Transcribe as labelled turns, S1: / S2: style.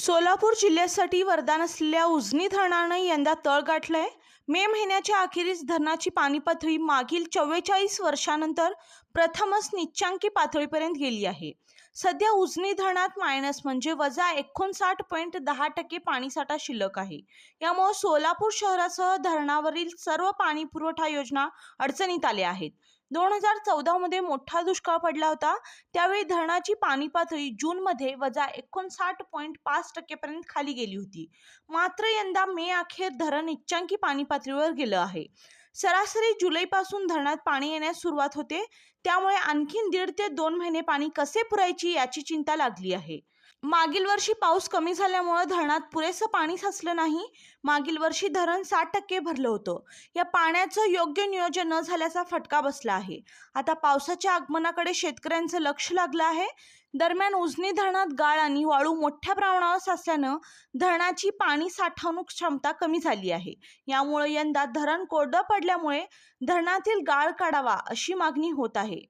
S1: सोलापूर जिल्ह्यासाठी वरदान असलेल्या उजनी धरणानं यंदा तळ गाठलंय. मे महिन्याच्या अखेरीस धरणाची पाणी पातळी मागील चव्वेचाळीस वर्षानंतर प्रथमच निच्चांकी पातळीपर्यंत गेली आहे. सध्या उजनी धरणात मायनस म्हणजे वजा एकोणसाठ पॉईंट दहा टक्के पाणीसाठा शिल्लक आहे. यामुळे सोलापूर शहरासह धरणावरील सर्व पाणी पुरवठा योजना अडचणीत आल्या आहेत. दोन हजार चौदामध्ये मोठा दुष्काळ पडला होता. त्यावेळी धरणाची पाणी पातळी जूनमध्ये वजा एकोणसाठ पॉईंट पाच टक्केपर्यंत खाली गेली होती. मात्र यंदा मे अखेर धरण इच्छांकी पाणी पातळीवर गेलं आहे. सरासरी जुलैपासून धरणात पाणी येण्यास सुरुवात होते. त्यामुळे आणखीन दीड ते दोन महिने पाणी कसे पुरायची याची चिंता लागली आहे. मागील वर्षी पाऊस कमी झाल्यामुळं धरणात पुरेसं पाणी साचलं नाही. मागील वर्षी धरण साठ टक्के भरलं होतं. या पाण्याचं योग्य नियोजन न झाल्याचा फटका बसला आहे. आता पावसाच्या आगमनाकडे शेतकऱ्यांचं लक्ष लागलं आहे. दरम्यान उजनी धरणात गाळ आणि वाळू मोठ्या प्रमाणावर साचल्यानं धरणाची पाणी साठवणूक क्षमता कमी झाली आहे. यामुळे यंदा धरण कोरडं पडल्यामुळे धरणातील गाळ काढावा अशी मागणी होत आहे.